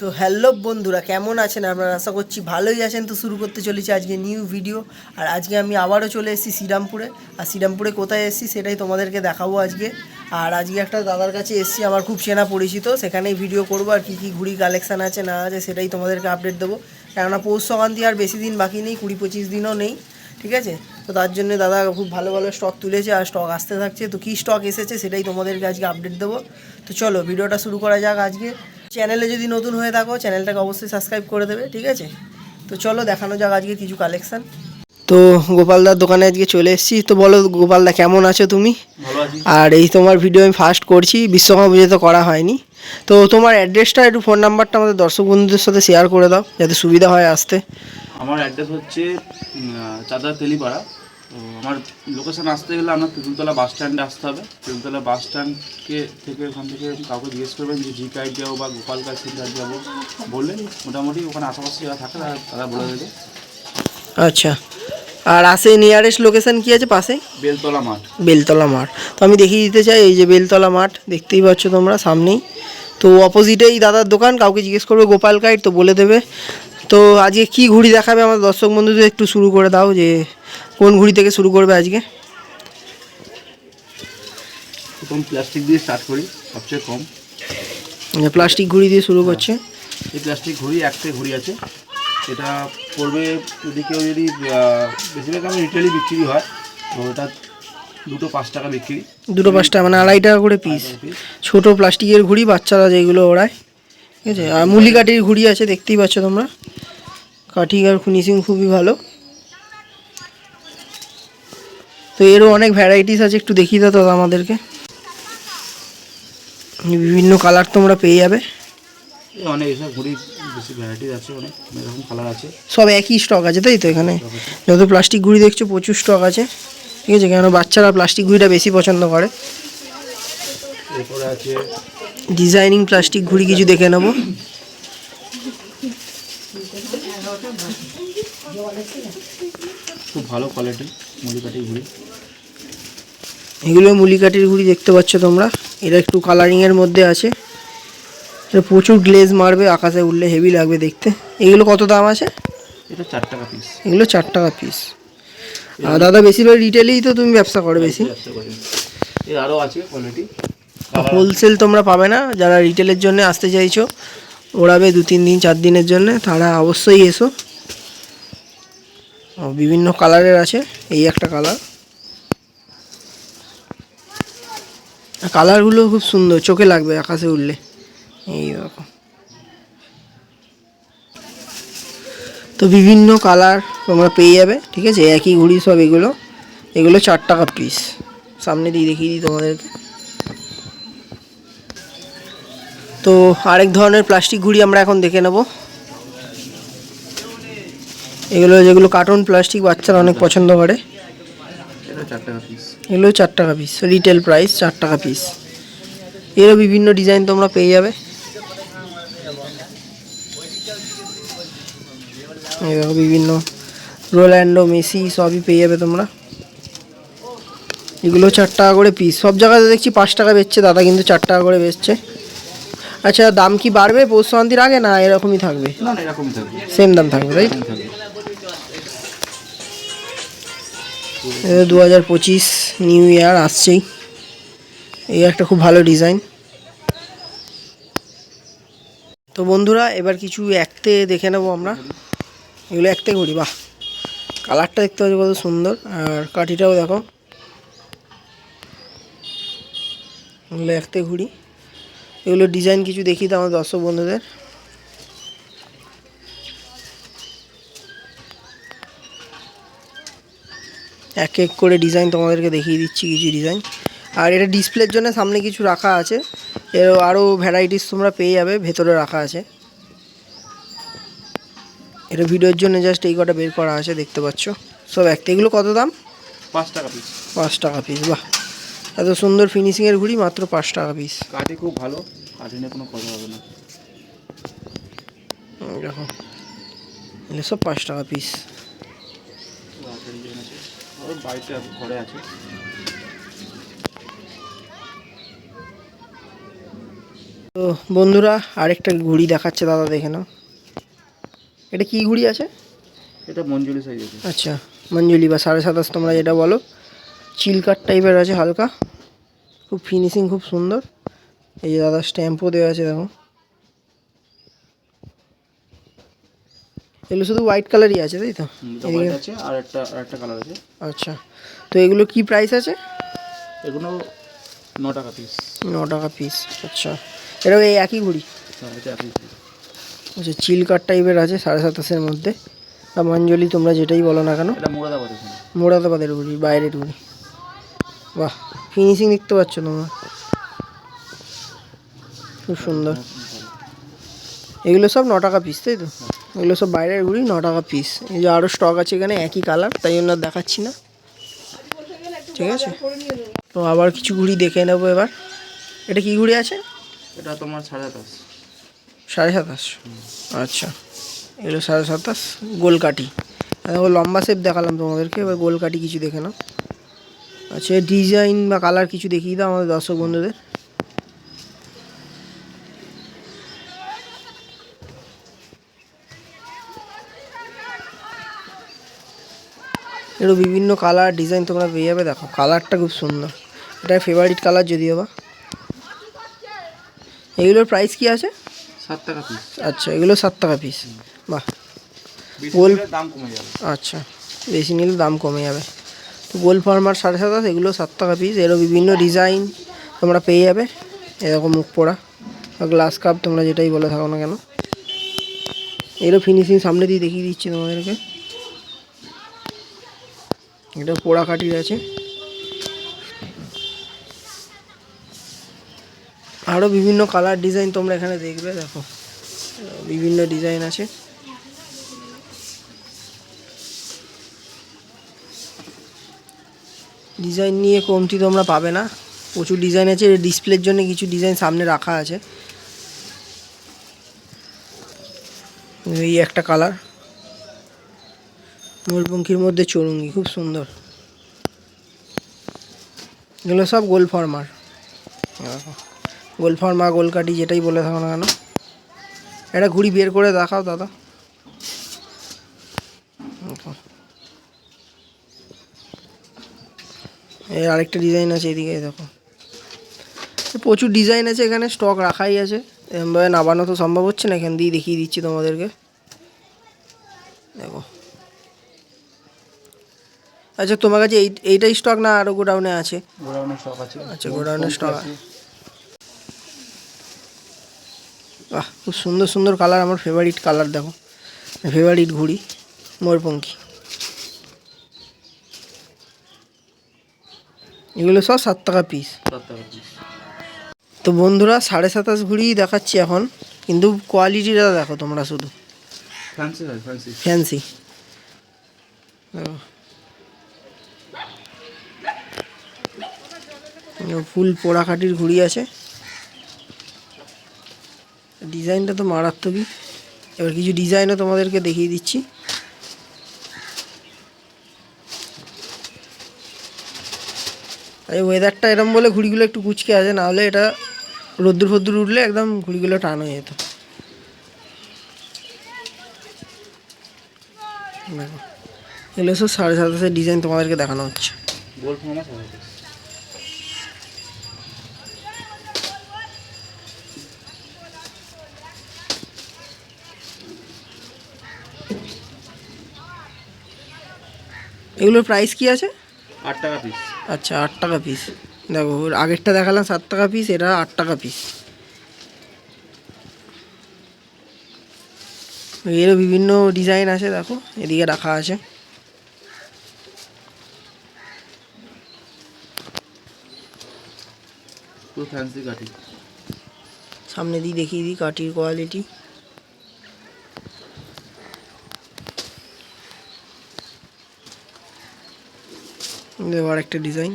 তো হ্যালো বন্ধুরা, কেমন আছেন? আপনারা আশা করছি ভালোই আছেন। তো শুরু করতে চলেছি আজকে নিউ ভিডিও আর আজকে আমি আবারও চলে এসেছি শ্রীরামপুরে। আর শ্রীরামপুরে কোথায় এসেছি সেটাই তোমাদেরকে দেখাবো আজকে। আর আজকে একটা দাদার কাছে এসেছি, আমার খুব চেনা পরিচিত। সেখানেই ভিডিও করব আর কী কী ঘুড়ি কালেকশান আছে, না আছে সেটাই তোমাদেরকে আপডেট দেবো। কেননা পৌষ সংক্রান্তি আর বেশি দিন বাকি নেই, কুড়ি পঁচিশ দিনও নেই, ঠিক আছে? তো তার জন্য দাদা খুব ভালো ভালো স্টক তুলেছে আর স্টক আসতে থাকছে। তো কী স্টক এসেছে সেটাই তোমাদেরকে আজকে আপডেট দেবো। তো চলো ভিডিওটা শুরু করা যাক আজকে। চ্যানেলে যদি নতুন হয়ে থাকো চ্যানেলটাকে অবশ্যই সাবস্ক্রাইব করে দেবে ঠিক আছে? তো চলো দেখানো যাক আজকে কিছু কালেকশান তো গোপালদার দোকানে আজকে চলে এসেছি। তো বলো গোপালদা কেমন আছো তুমি? আর এই তোমার ভিডিও আমি ফার্স্ট করছি বিশ্বকর্মা পুজো তো করা হয়নি। তো তোমার অ্যাড্রেসটা একটু ফোন নাম্বারটা আমাদের দর্শক বন্ধুদের সাথে শেয়ার করে দাও যাতে সুবিধা হয় আসতে। আমার অ্যাড্রেস হচ্ছে চাঁদা তেলিপাড়া তো আমার লোকেশন আসতে গেলে আপনার তেঁতুলতলা বাস স্ট্যান্ডে আসতে হবে। তেঁতুলতলা বাস স্ট্যান্ডকে থেকে ওখান থেকে কাউকে জিজ্ঞেস করবেন যে জি কাইড যাব বা গোপাল কাজ সেন্টার যাব বললেন মোটামুটি ওখানে আশেপাশে যারা থাকে তারা তারা বলে দেবে। আচ্ছা। আর আসে নিয়ারেস্ট লোকেশন কি আছে পাশে? বেলতলা মাঠ। বেলতলা মাঠ। তো আমি দেখিয়ে দিতে চাই এই যে বেলতলা মাঠ দেখতেই পাচ্ছ তোমরা সামনেই। তো অপোজিটেই দাদার দোকান কাউকে জিজ্ঞেস করবে গোপাল গাইড তো বলে দেবে। তো আজকে কি ঘুড়ি দেখাবে আমার দর্শক বন্ধুদের একটু শুরু করে দাও যে কোন ঘুড়ি থেকে শুরু করবে আজকে? প্রথম প্লাস্টিক দিয়ে স্টার্ট করি সবচেয়ে কম। প্লাস্টিক ঘুড়ি দিয়ে শুরু করছে? এই প্লাস্টিক ঘুড়ি একটাই ঘুড়ি আছে। এটা পড়বে যদি কেউ যদি বেশিরভাগ আমি রিটেলই বিক্রি হয় তো এটা দুটো পাঁচ টাকা বিক্রি। দুটো পাঁচটা মানে আড়াই টাকা করে পিস ছোট প্লাস্টিকের ঘুড়ি বাচ্চারা যেগুলো ওড়ায় ঠিক আছে? আর মুলি কাঠির ঘুড়ি আছে দেখতেই পাচ্ছ তোমরা। কাঠি আর ফিনিশিং খুবই ভালো। তো এরও অনেক ভ্যারাইটিস আছে একটু দেখিয়ে দাও দাদা আমাদেরকে। বিভিন্ন কালার তোমরা পেয়ে যাবে। অনেক এসব ঘড়ি বেশি ভ্যারাইটিস আছে অনেক অনেক কালার আছে। সব একই স্টক আছে তাই তো এখানে? যত প্লাস্টিক ঘুড়ি দেখছ প্রচুর স্টক আছে। ঠিক আছে কেন বাচ্চারা প্লাস্টিক ঘুড়িটা বেশি পছন্দ করে। ডিজাইনিং প্লাস্টিক ঘুড়ি কিছু দেখে নেব। খুব ভালো কোয়ালিটি মলিকাটি ঘড়ি। এগুলো মুলি কাঠির ঘুড়ি দেখতে পাচ্ছ তোমরা। এটা একটু কালারিংয়ের মধ্যে আছে। এটা প্রচুর গ্লেজ মারবে আকাশে উঠলে হেভি লাগবে দেখতে। এগুলো কত দাম আছে? এটা চার টাকা পিস এগুলো চার টাকা পিস আর দাদা বেশিরভাগ রিটেলেই তো তুমি ব্যবসা করো বেশি। এর আরও আছে কোয়ালিটি হোলসেল তোমরা পাবে না। যারা রিটেলের জন্য আসতে চাইছো ওড়াবে দু, তিন দিন, চার দিনের জন্য, তারা অবশ্যই এসো। বিভিন্ন কালারের আছে, এই একটা কালার। কালারগুলো খুব সুন্দর, চোখে লাগবে আকাশে উঠলে এই রকম তো বিভিন্ন কালার তোমরা পেয়ে যাবে, ঠিক আছে? একই ঘুড়ি সব এগুলো। এগুলো চার টাকা পিস সামনে দিয়ে দেখিয়ে দিই তোমাদেরকে। তো আরেক ধরনের প্লাস্টিক ঘুড়ি আমরা এখন দেখে নেব। এগুলো যেগুলো কার্টুন প্লাস্টিক বাচ্চারা অনেক পছন্দ করে। এগুলো চার টাকা পিস রিটেল প্রাইস চার টাকা পিস এরও বিভিন্ন ডিজাইন তোমরা পেয়ে যাবে। দেখো বিভিন্ন রোল্যান্ডো মেসি সবই পেয়ে যাবে তোমরা। এগুলো চার টাকা করে পিস সব জায়গাতে দেখছি পাঁচ টাকা বেচছে দাদা কিন্তু চার টাকা করে বেচছে। আচ্ছা দাম কি বাড়বে? পৌষ সংক্রান্তির আগে না এরকমই থাকবে? না না এরকমই থাকবে। সেম দাম থাকবে তাই দু হাজার পঁচিশ নিউ ইয়ার আসছেই। এই একটা খুব ভালো ডিজাইন তো বন্ধুরা এবার কিছু একতে দেখে নেব আমরা। এগুলো একতে ঘুরি বাহ। কালারটা দেখতে পাচ্ছি কত সুন্দর আর কাঠিটাও দেখো। এগুলো একতে ঘুড়ি। এগুলো ডিজাইন কিছু দেখি তো আমার দর্শক বন্ধুদের। এক এক করে ডিজাইন তোমাদেরকে দেখিয়ে দিচ্ছি কিছু ডিজাইন আর এটা ডিসপ্লের জন্য সামনে কিছু রাখা আছে। এর আরও ভ্যারাইটিস তোমরা পেয়ে যাবে ভেতরে রাখা আছে। এটা ভিডিওর জন্য জাস্ট এই কটা বের করা আছে দেখতে পাচ্ছ। সব একটা এগুলো কত দাম? পাঁচ টাকা পিস পাঁচ টাকা পিস বাহ। এত সুন্দর ফিনিশিংয়ের ঘুড়ি মাত্র পাঁচ টাকা পিস কাঠি খুব ভালো কাঠি নিয়ে কোনো কথা হবে না। দেখো এগুলো সব পাঁচ টাকা পিস বাড়িতে ঘরে আছে। তো বন্ধুরা আরেকটা ঘুড়ি দেখাচ্ছে দাদা দেখে নাও। এটা কি ঘুড়ি আছে? এটা মঞ্জুরি সাইজ আছে। আচ্ছা মঞ্জুলি বা সাড়ে সাতাশ তোমরা যেটা বলো। চিলকাট টাইপের আছে হালকা। খুব ফিনিশিং খুব সুন্দর। এই যে দাদা স্ট্যাম্পও দেওয়া আছে দেখো। এগুলো শুধু হোয়াইট কালারই আছে তাই তো? আছে আর একটা আর একটা কালার আছে। আচ্ছা। তো এগুলো কি প্রাইস আছে? এগুলো ন টাকা পিস ন টাকা পিস আচ্ছা। এটাও এই একই ঘুড়ি? হ্যাঁ আচ্ছা চিলকাট টাইপের আছে সাড়ে সাতাশের মধ্যে। মঞ্জলি তোমরা যেটাই বলো না কেন মোড়াদাবাদ ঘুড়ি বাইরের ঘুড়ি। বাহ ফিনিশিং দেখতে পাচ্ছ তোমরা। খুব সুন্দর। এগুলো সব ন টাকা পিস তাই তো? এগুলো সব বাইরের ঘুড়ি ন টাকা পিস এই যে আরও স্টক আছে এখানে একই কালার তাই জন্য দেখাচ্ছি না। ঠিক আছে? তো আবার কিছু ঘুড়ি দেখে নেব এবার। এটা কি ঘুড়ি আছে? এটা তোমার সাড়ে সাতাশ। সাড়ে সাতাশ? আচ্ছা। এগুলো সাড়ে সাতাশ গোলকাটি দেখো লম্বা শেপ দেখালাম তোমাদেরকে এবার গোলকাটি কিছু দেখে নাও। আচ্ছা ডিজাইন বা কালার কিছু দেখিয়ে দাও আমাদের দর্শক বন্ধুদের। এরও বিভিন্ন কালার ডিজাইন তোমরা পেয়ে যাবে দেখো। কালারটা খুব সুন্দর। এটা ফেভারিট কালার যদিও বা। এগুলোর প্রাইস কি আছে? সাত টাকা পিস আচ্ছা এগুলো সাত টাকা পিস বাহ। গোল- দাম কমে যাবে। আচ্ছা বেশি নিলে দাম কমে যাবে। তো গোল ফার্মার সাড়ে সাত সাতাশ এগুলো সাত টাকা পিস এরও বিভিন্ন ডিজাইন তোমরা পেয়ে যাবে। এরকম মুখ পোড়া বা গ্লাস কাপ তোমরা যেটাই বলে থাকো না কেন। এরও ফিনিশিং সামনে দিয়ে দেখিয়ে দিচ্ছি তোমাদেরকে। এটা পোড়া কাঠির আছে। আরও বিভিন্ন কালার ডিজাইন তোমরা এখানে দেখবে, দেখো। বিভিন্ন ডিজাইন আছে। ডিজাইন নিয়ে কমতি তোমরা পাবে না। প্রচুর ডিজাইন আছে ডিসপ্লের জন্য কিছু ডিজাইন সামনে রাখা আছে। এই একটা কালার ময়ূরপঙ্খির মধ্যে চরুঙ্গি, খুব সুন্দর। এগুলো সব গোল ফরমার গোল ফরমা গোলকাটি যেটাই বলে থাকো না কেন। একটা ঘুড়ি বের করে দেখাও, দাদা। এই আরেকটা ডিজাইন আছে এদিকে দেখো। প্রচুর ডিজাইন আছে এখানে স্টক রাখাই আছে। এরমভাবে নামানো তো সম্ভব হচ্ছে না এখান দিয়ে দেখিয়ে দিচ্ছি তোমাদেরকে। দেখো। আচ্ছা তোমার কাছে এই এইটাই স্টক না আরও গোডাউনে আছে? গোডাউনের স্টক আছে। আচ্ছা, গোডাউনের স্টক আছে। বাহ খুব সুন্দর সুন্দর কালার আমার ফেভারিট কালার দেখো। ফেভারিট ঘুড়ি ময়ূরপঙ্খী এগুলো সব সাত টাকা পিস তো বন্ধুরা সাড়ে সাতাশ ঘুড়িই দেখাচ্ছি এখন। কিন্তু কোয়ালিটিটা দেখো তোমরা শুধু। ফ্যান্সি ফুল পোড়া কাঠির ঘুড়ি আছে। ডিজাইনটা তো মারাত্মকই। এবার কিছু ডিজাইনও তোমাদেরকে দেখিয়ে দিচ্ছি। এই ওয়েদারটা এরম বলে ঘুড়িগুলো একটু কুচকে আছে নাহলে এটা রোদ্দুর ফদ্দুর উঠলে একদম ঘুড়িগুলো টান হয়ে যেত। দেখো এগুলো সব সাড়ে সাতাশের ডিজাইন তোমাদেরকে দেখানো হচ্ছে। সাতাশ। এগুলোর প্রাইস কি আছে? আট টাকা পিস আচ্ছা আট টাকা পিস দেখো ওর আগেরটা দেখালাম সাত টাকা পিস এটা আট টাকা পিস এরও বিভিন্ন ডিজাইন আছে দেখো এদিকে রাখা আছে। সামনে দিয়ে দেখিয়ে দিই কাঠির কোয়ালিটি আর একটা ডিজাইন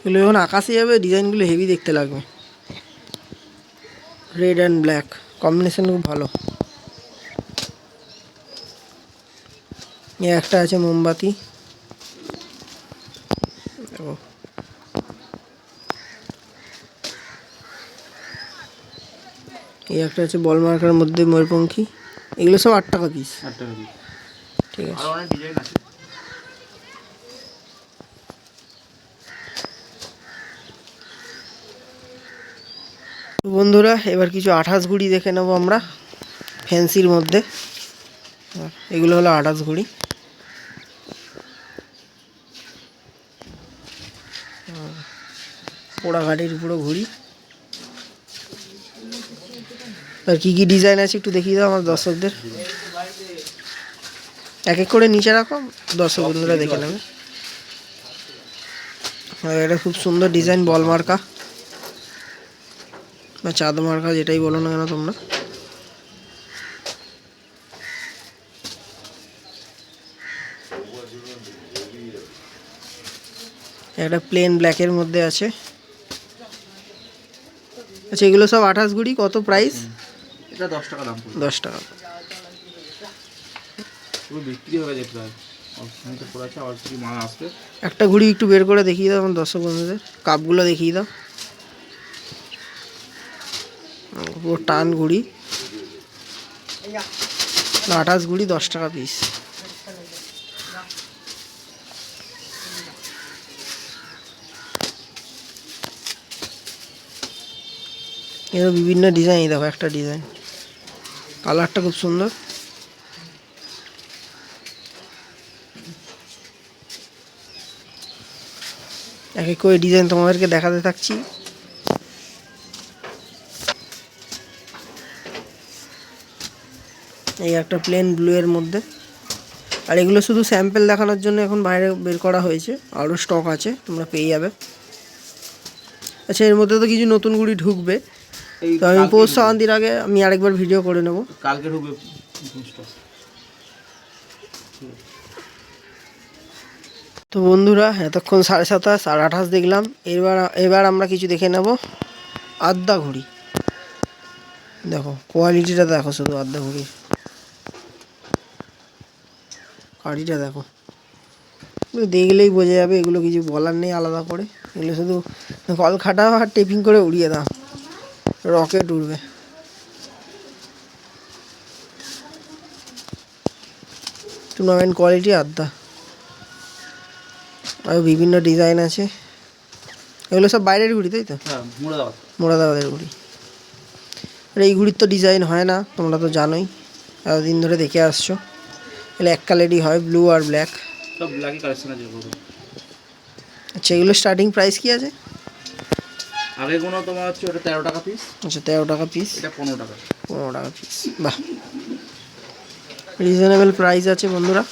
এগুলো যখন আকাশে যাবে ডিজাইনগুলো হেভি দেখতে লাগবে। রেড অ্যান্ড ব্ল্যাক কম্বিনেশান খুব ভালো। একটা আছে মোমবাতি। এই একটা আছে বল মার্কার মধ্যে ময়ূরপঙ্খী। এগুলো সব আট টাকা পিস আট টাকা পিস ঠিক আছে। অনেক ডিজাইন আছে বন্ধুরা এবার কিছু আঠাশ ঘুড়ি দেখে নেব আমরা ফ্যান্সির মধ্যে। এগুলো হলো আঠাশ ঘুড়ি পোড়া ঘাটির পুরো ঘুড়ি। আর কি কি ডিজাইন আছে একটু দেখিয়ে দাও আমার দর্শকদের। এক এক করে নিচে রাখো দর্শক বন্ধুরা দেখে নেবে। আর এটা খুব সুন্দর ডিজাইন বল মার্কা বা চাঁদ মার্কা যেটাই বলো না কেন তোমরা। একটা প্লেন ব্ল্যাকের মধ্যে আছে। আচ্ছা এগুলো সব আঠাশ গুড়ি কত প্রাইস এটা দশ টাকা দাম দশ টাকা। একটা ঘুড়ি একটু বের করে দেখিয়ে দাও আমার দর্শক বন্ধুদের। কাপগুলো দেখিয়ে দাও। টান ঘুড়ি। আঠাশ ঘুড়ি, দশ টাকা পিস এর বিভিন্ন ডিজাইন দেখো একটা ডিজাইন কালারটা খুব সুন্দর। এক এক করে ডিজাইন তোমাদেরকে দেখাতে থাকছি। এই একটা প্লেন ব্লু এর মধ্যে। আর এগুলো শুধু স্যাম্পেল দেখানোর জন্য এখন বাইরে বের করা হয়েছে। আরও স্টক আছে তোমরা পেয়ে যাবে। আচ্ছা এর মধ্যে তো কিছু নতুন গুড়ি ঢুকবে। তো আমি পৌষ। সংক্রান্তির আগে আমি আরেকবার ভিডিও করে নেব। কালকে ঢুকবে তো বন্ধুরা, এতক্ষণ সাড়ে সাতাশ আর আঠাশ দেখলাম। এবার এবার আমরা কিছু দেখে নেব আদ্যা ঘুড়ি। দেখো কোয়ালিটিটা দেখো শুধু আদ্যা ঘড়ির। কাঠিটা দেখো। দেখলেই বোঝা যাবে, এগুলো কিছু বলার নেই আলাদা করে। এগুলো শুধু কল খাটা আর টেপিং করে উড়িয়ে দাও। রকেট উড়বে। টুর্নামেন্ট কোয়ালিটি আদ্যা আর বিভিন্ন ডিজাইন আছে। এগুলো সব বাইরের ঘুড়ি তাই তো? হ্যাঁ মুরাদাবাদ। মোরাদাবাদের ঘুড়ি আর এই ঘুড়ির তো ডিজাইন হয় না তোমরা তো জানোই। এতদিন ধরে দেখে আসছো। এগুলো এক কালারই হয় ব্লু আর ব্ল্যাক। সব ব্ল্যাকই কালেকশন আছে আচ্ছা এগুলো স্টার্টিং প্রাইস কি আছে? আগে কোনো তোমার হচ্ছে ওটা তেরো টাকা পিস আচ্ছা তেরো টাকা পিস এটা পনেরো টাকা। পনেরো টাকা পিস বাহ। রিজনেবল প্রাইস আছে বন্ধুরা।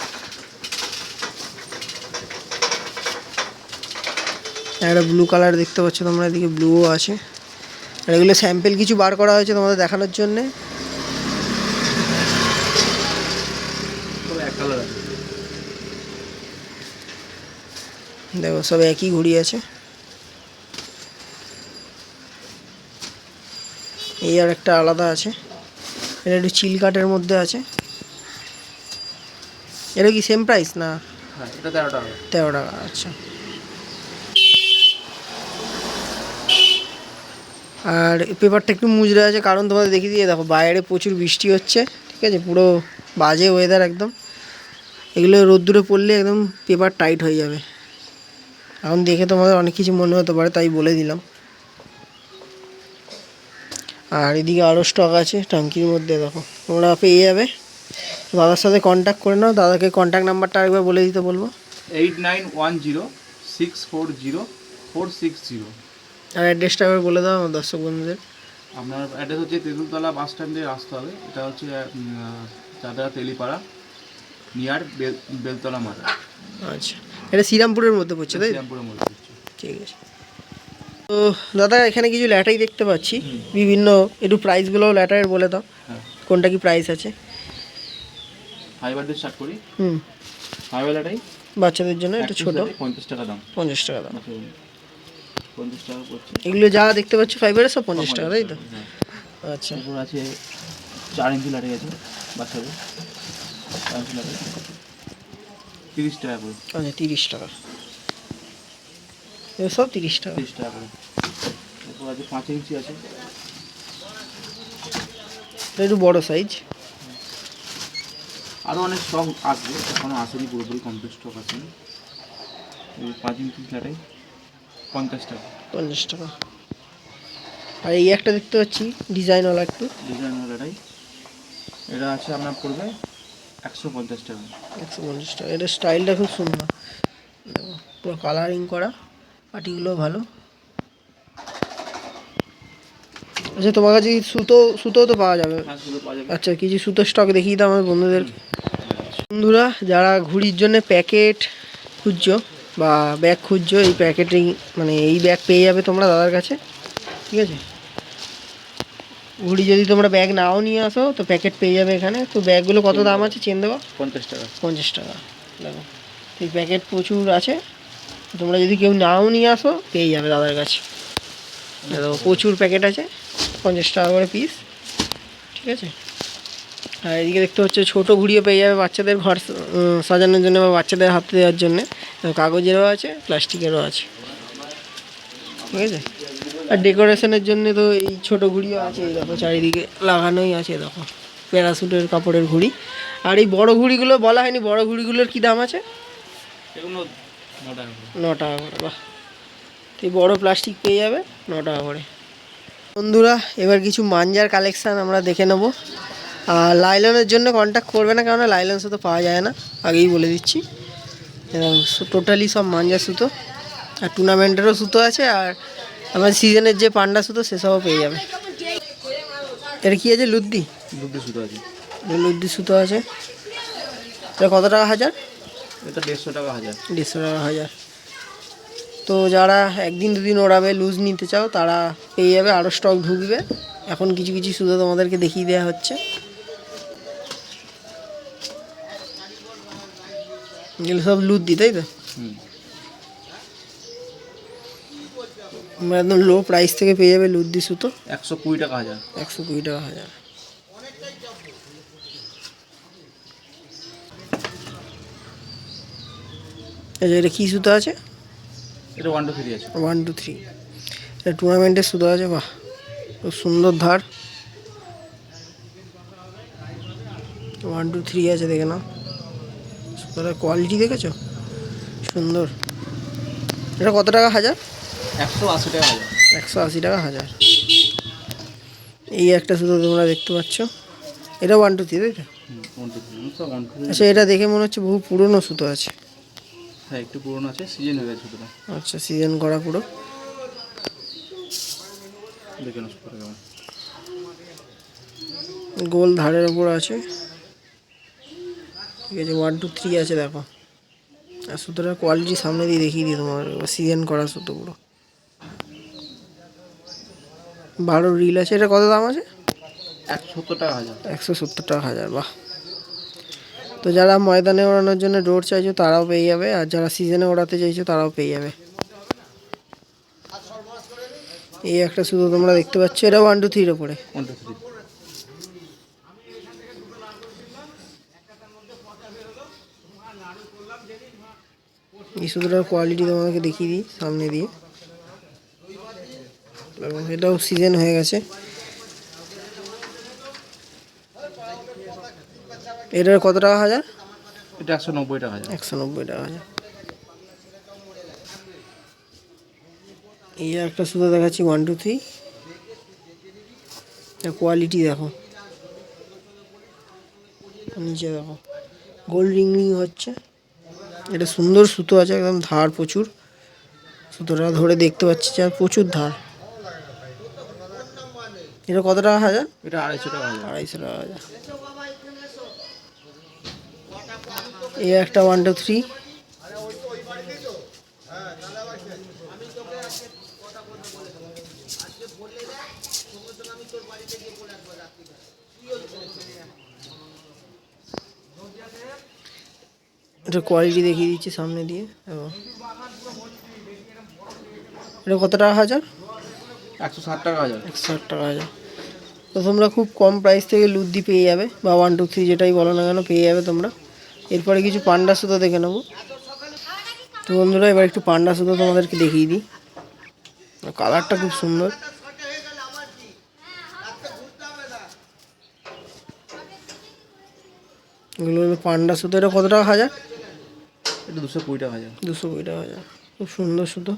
একটা ব্লু কালার দেখতে পাচ্ছ তোমরা এদিকে ব্লুও আছে। আর এগুলো স্যাম্পেল কিছু বার করা হয়েছে তোমাদের দেখানোর জন্যে। দেখো সব একই ঘুড়ি আছে। এই আর একটা আলাদা আছে। এটা একটু চিল কাটের মধ্যে আছে। এটা কি সেম প্রাইস না? হ্যাঁ তেরো টাকা। তেরো টাকা আচ্ছা। আর পেপারটা একটু মুজরে আছে, কারণ তোমাদের দেখিয়ে দিয়ে দেখো, বাইরে প্রচুর বৃষ্টি হচ্ছে, ঠিক আছে? পুরো বাজে ওয়েদার একদম। এগুলো রোদ্দুরে পড়লে একদম পেপার টাইট হয়ে যাবে। এখন দেখে তোমাদের অনেক কিছু মনে হতে পারে, তাই বলে দিলাম। আর এদিকে আরও স্টক আছে, ট্যাঙ্কির মধ্যে দেখো। তোমরা পেয়ে যাবে। দাদার সাথে কন্ট্যাক্ট করে নাও, দাদাকে কন্ট্যাক্ট নাম্বারটা আরেকবার বলে দিতে বলব। Eight nine one zero six four zero four six zero আর অ্যাড্রেসটা একবার বলে দাও আমার দর্শক বন্ধুদের। আপনার অ্যাড্রেস হচ্ছে তেঁতুলতলা বাস স্ট্যান্ড দিয়ে আসতে হবে। এটা হচ্ছে চাদরা তেলিপাড়া নিয়ার বেল বেলতলা মারা আচ্ছা। এটা শ্রীরামপুরের মধ্যে পড়ছে তাই শ্রীরামপুরের মধ্যে হচ্ছে ঠিক আছে। তো দাদা এখানে কিছু ল্যাটাই দেখতে পাচ্ছি। বিভিন্ন একটু প্রাইসগুলোও ল্যাটারের বলে দাও। হ্যাঁ। কোনটা কি প্রাইস আছে? ফাইবার দিয়ে স্টার্ট করি। হুম। ফাইবারটাই বাচ্চাদের জন্য একটু ছোট। পঞ্চাশ টাকা দাম। পঞ্চাশ টাকা দাম। আচ্ছা, পঞ্চাশ টাকা পড়ছে। এগুলো যা দেখতে পাচ্ছ ফাইবারের সব পঞ্চাশ টাকা তাই তো? হ্যাঁ। আচ্ছা। তারপর আছে চার ইঞ্চি লাটে গেছে বাচ্চাদের। চার ইঞ্চি লাটে তিরিশ টাকা করে। আচ্ছা তিরিশ টাকা। সব তিরিশ টাকা। তিরিশ টাকা করে। তারপর আছে পাঁচ ইঞ্চি আছে। একটু বড় সাইজ আরও অনেক স্টক আসবে এখনও আসেনি পুরোপুরি কমপ্লিট স্টক আসেনি। পাঁচ ইঞ্চি ফ্ল্যাটাই পঞ্চাশ টাকা। পঞ্চাশ টাকা। আর এই একটা দেখতে পাচ্ছি ডিজাইনওয়ালা একটু। ডিজাইন ফ্ল্যাটাই এটা আছে আপনার পড়বে একশো পঞ্চাশ টাকা। একশো পঞ্চাশ টাকা। এটা স্টাইলটা খুব সুন্দর। পুরো কালারিং করা পাটিগুলো ভালো। আচ্ছা তোমার কাছে সুতো সুতো তো পাওয়া যাবে? হ্যাঁ আচ্ছা কিছু সুতো স্টক দেখিয়ে দাও আমার বন্ধুদেরকে বন্ধুরা যারা ঘুড়ির জন্য প্যাকেট খুঁজছো বা ব্যাগ খুঁজছো এই প্যাকেটিং মানে এই ব্যাগ পেয়ে যাবে তোমরা দাদার কাছে ঠিক আছে? ঘুড়ি যদি তোমরা ব্যাগ নাও নিয়ে আসো তো প্যাকেট পেয়ে যাবে এখানে। তো ব্যাগগুলো কত দাম আছে চেন দেওয়া পঞ্চাশ টাকা। পঞ্চাশ টাকা দেখো। এই প্যাকেট প্রচুর আছে। তোমরা যদি কেউ নাও নিয়ে আসো পেয়ে যাবে দাদার কাছে। দেখো প্রচুর প্যাকেট আছে পঞ্চাশ টাকা করে পিস ঠিক আছে? আর এদিকে দেখতে হচ্ছে ছোটো ঘুড়িও পেয়ে যাবে বাচ্চাদের ঘর সাজানোর জন্য বা বাচ্চাদের হাতে দেওয়ার জন্যে। কাগজেরও আছে প্লাস্টিকেরও আছে। ঠিক আছে? আর ডেকোরেশনের জন্য তো এই ছোটো ঘুড়িও আছে এই দেখো চারিদিকে লাগানোই আছে দেখো। প্যারাসুটের কাপড়ের ঘুড়ি। আর এই বড় ঘুড়িগুলো বলা হয়নি বড় ঘুড়িগুলোর কী দাম আছে? এগুলো ন টাকা করে। ন টাকা করে বাহ। তো এই বড়ো প্লাস্টিক পেয়ে যাবে ন টাকা করে। বন্ধুরা এবার কিছু মাঞ্জার কালেকশান আমরা দেখে নেব। আর লাইলনের জন্য কন্ট্যাক্ট করবে না কেননা লাইলন তো পাওয়া যায় না আগেই বলে দিচ্ছি। টোটালি সব মাঞ্জা সুতো। আর টুর্নামেন্টেরও সুতো আছে আর আমার সিজনের যে পান্ডা সুতো সেসবও পেয়ে যাবে। এটা কি আছে লুদ্দি? দুটো সুতো আছে। লুদ্দি সুতো আছে। এটা কত টাকা হাজার? এটা দেড়শো টাকা হাজার। দেড়শো টাকা হাজার। তো যারা একদিন দুদিন ওড়াবে লুজ নিতে চাও তারা পেয়ে যাবে আরও স্টক ঢুকবে। এখন কিছু কিছু সুতো তোমাদেরকে দেখিয়ে দেওয়া হচ্ছে। এগুলো সব লুজ দি তাই তো? আমরা একদম লো প্রাইস থেকে পেয়ে যাবে লুদ্দি সুতো। একশো কুড়ি টাকা হাজার। একশো কুড়ি টাকা হাজার। যে এটা কী সুতো আছে? এটা ওয়ান টু থ্রি আছে। ওয়ান টু থ্রি এটা টুর্নামেন্টের শুধু আছে বাহ। খুব সুন্দর ধার। ওয়ান টু থ্রি আছে দেখে নাও। সুতরাং কোয়ালিটি দেখেছ? সুন্দর। এটা কত টাকা হাজার? একশো আশি টাকা হাজার। একশো আশি টাকা হাজার। এই একটা শুধু তোমরা দেখতে পাচ্ছ। এটা ওয়ান টু থ্রি তাই তো? আচ্ছা এটা দেখে মনে হচ্ছে বহু পুরনো সুতো আছে। হ্যাঁ একটু পুরোনো আছে সিজন হয়ে গেছে সুতরাং আচ্ছা সিজন করা পুরো। দেখে গোল ধারের ওপর আছে। ঠিক আছে ওয়ান টু থ্রি আছে দেখো। আর সুতোটার কোয়ালিটি সামনে দিয়ে দেখিয়ে দিই তোমার সিজন করা সুতো পুরো বারো রিল আছে এটা কত দাম আছে? একশো সত্তর টাকা হাজার। একশো সত্তর টাকা হাজার বাহ। তো যারা ময়দানে ওড়ানোর জন্য ডোর চাইছো তারাও পেয়ে যাবে আর যারা সিজনে ওড়াতে চাইছো তারাও পেয়ে যাবে। এই একটা শুধু তোমরা দেখতে পাচ্ছ এটা ওয়ান টু থ্রির ওপরে। ওয়ান টু থ্রি এই সুতোটার কোয়ালিটি তোমাদেরকে দেখিয়ে দিই সামনে দিয়ে। এবং এটাও সিজন হয়ে গেছে। এটার কত টাকা হাজার? এটা একশো নব্বই টাকা হাজার। একশো নব্বই টাকা হাজার। এই একটা সুতো দেখাচ্ছি ওয়ান টু থ্রি কোয়ালিটি দেখো। নিচে দেখো। গোল্ড রিং রিং হচ্ছে। এটা সুন্দর সুতো আছে একদম ধার প্রচুর। সুতোটা ধরে দেখতে পাচ্ছি যে আর প্রচুর ধার। এটা কত টাকা হাজার? এটা আড়াইশো টাকা আড়াইশো টাকা হাজার। এই একটা ওয়ান টু থ্রি এটা কোয়ালিটি দেখিয়ে দিচ্ছি সামনে দিয়ে এবং এটা কত টাকা হাজার? একশো ষাট টাকা হাজার। একশো ষাট টাকা হাজার। তো তোমরা খুব কম প্রাইস থেকে লুদ্দি পেয়ে যাবে বা ওয়ান টু থ্রি যেটাই বলো না কেন পেয়ে যাবে তোমরা। এরপরে কিছু পান্ডা সুতো দেখে নেব। তো বন্ধুরা এবার একটু পান্ডা সুতো তোমাদেরকে দেখিয়ে দিই। কালারটা খুব সুন্দর। এগুলো হলো পান্ডা সুতো। এটা কত টাকা হাজার? এটা দুশো কুড়ি টাকা হাজার। দুশো কুড়ি টাকা হাজার। খুব সুন্দর সুতো।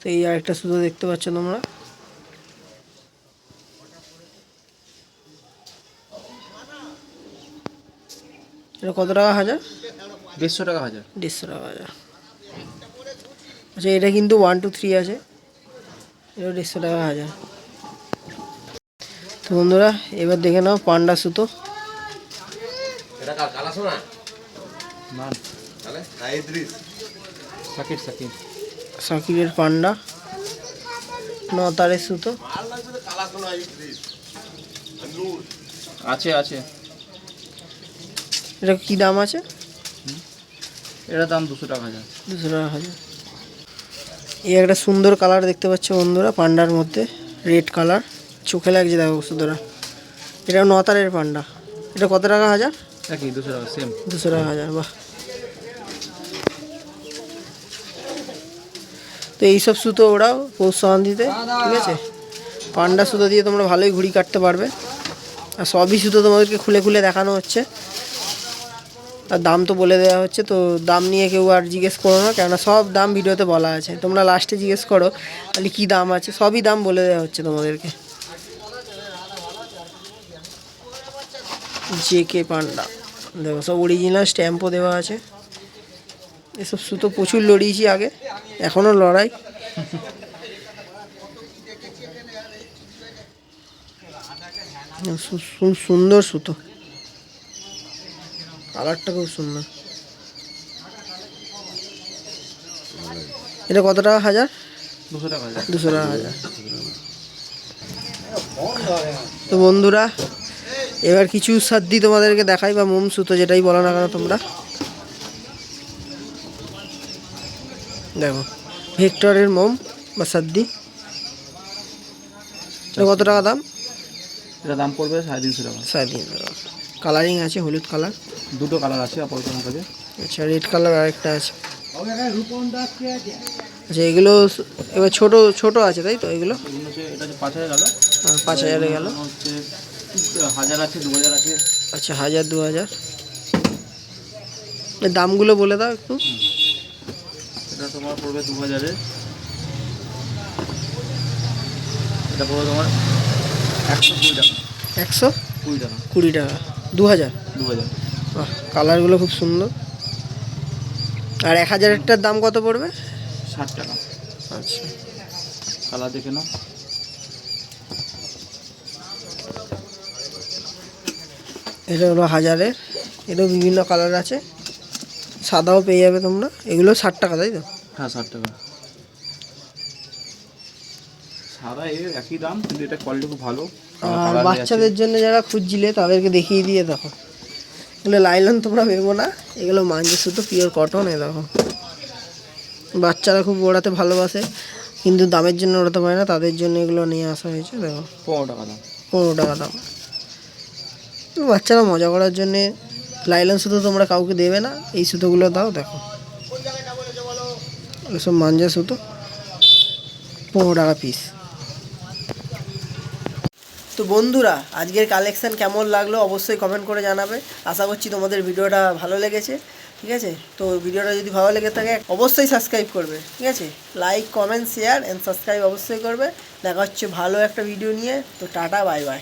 তো এই আরেকটা সুতো দেখতে পাচ্ছ তোমরা। এটা কত টাকা হাজার? দেড়শো টাকা হাজার। দেড়শো টাকা হাজার। আচ্ছা এটা কিন্তু ওয়ান টু থ্রি আছে। এটা দেড়শো টাকা হাজার। বন্ধুরা এবার দেখে নাও পান্ডা সুতো। সাকিরের পান্ডা ন তারের সুতো আছে আছে। এটা কি দাম আছে? এটা দাম দুশো টাকা হাজার। দুশো টাকা হাজার। এই একটা সুন্দর কালার দেখতে পাচ্ছ বন্ধুরা পান্ডার মধ্যে রেড কালার। চোখে লাগছে দেখো সুতোরা এটা ন তারের পান্ডা। এটা কত টাকা হাজার? একই দুশো টাকা সেম দুশো টাকা হাজার বাহ। তো এইসব সুতো ওরাও পৌষ সংক্রান্তিতে ঠিক আছে? পান্ডা সুতো দিয়ে তোমরা ভালোই ঘুড়ি কাটতে পারবে। আর সবই সুতো তোমাদেরকে খুলে খুলে দেখানো হচ্ছে। আর দাম তো বলে দেওয়া হচ্ছে তো দাম নিয়ে কেউ আর জিজ্ঞেস করো না কেননা সব দাম ভিডিওতে বলা আছে। তোমরা লাস্টে জিজ্ঞেস করো তাহলে কী দাম আছে? সবই দাম বলে দেওয়া হচ্ছে তোমাদেরকে। J K Panda. দেখো সব অরিজিনাল স্ট্যাম্পও দেওয়া আছে। এসব সুতো প্রচুর লড়িয়েছি আগে এখনও লড়াই। সুন্দর সুতো। কালারটা খুব সুন্দর। এটা কত টাকা হাজার? দুশো টাকা হাজার। দুশো টাকা হাজার। তো বন্ধুরা এবার কিছু সাদ্দি তোমাদেরকে দেখাই বা মোম সুতো যেটাই বলো না কেন তোমরা। দেখো ভেক্টরের মোম বা সাদ্দি। কত টাকা দাম? এটা দাম পড়বে সাড়ে তিনশো টাকা। সাড়ে তিনশো টাকা। কালারিং আছে হলুদ কালার দুটো কালার আছে আপাতত আমার কাছে আচ্ছা রেড কালার আরেকটা আছে। আচ্ছা এগুলো এবার ছোটো ছোটো আছে তাই তো এগুলো? পাঁচ হাজার গেল। পাঁচ হাজারে গেল। হচ্ছে হাজার আছে দু হাজার আছে। আচ্ছা হাজার দু হাজার। দামগুলো বলে দাও একটু। এটা তোমার পড়বে দু হাজারে। এটা পড়বে তোমার একশো কুড়ি টাকা। একশো কুড়ি টাকা। কুড়ি টাকা। দু হাজার? দু হাজার। কালারগুলো খুব সুন্দর। আর এক হাজারেরটার দাম কত পড়বে? ষাট টাকা। আচ্ছা। কালার দেখে নাও। এটা হলো হাজারের এটাও বিভিন্ন কালার আছে। সাদাও পেয়ে যাবে তোমরা। এগুলো ষাট টাকা তাই তো? হ্যাঁ ষাট টাকা। সাদা এর একই দাম কিন্তু এটা কোয়ালিটি খুব ভালো। আর বাচ্চাদের জন্য যারা খুঁজছিলে তাদেরকে দেখিয়ে দিয়ে দেখো। এগুলো লাইলন তোমরা ভেবো না। এগুলো মাঞ্জে শুধু পিওর কটন এ দেখো। বাচ্চারা খুব ওড়াতে ভালোবাসে কিন্তু দামের জন্য ওড়াতে পারে না। তাদের জন্য এগুলো নিয়ে আসা হয়েছে দেখো। পনেরো টাকা দাম। পনেরো টাকা দাম। বাচ্চারা মজা করার জন্যে লাইলন সুতো তোমরা কাউকে দেবে না, এই সুতোগুলো দাও, দেখো। এগুলো সব মাঞ্জা সুতো, পনেরো টাকা পিস তো বন্ধুরা, আজকের কালেকশান কেমন লাগল অবশ্যই কমেন্ট করে জানাবে। আশা করছি তোমাদের ভিডিওটা ভালো লেগেছে, ঠিক আছে? তো ভিডিওটা যদি ভালো লেগে থাকে, অবশ্যই সাবস্ক্রাইব করবে, ঠিক আছে? Like comment share and subscribe অবশ্যই করবে। দেখা হচ্ছে ভালো একটা ভিডিও নিয়ে। তো টাটা বাই বাই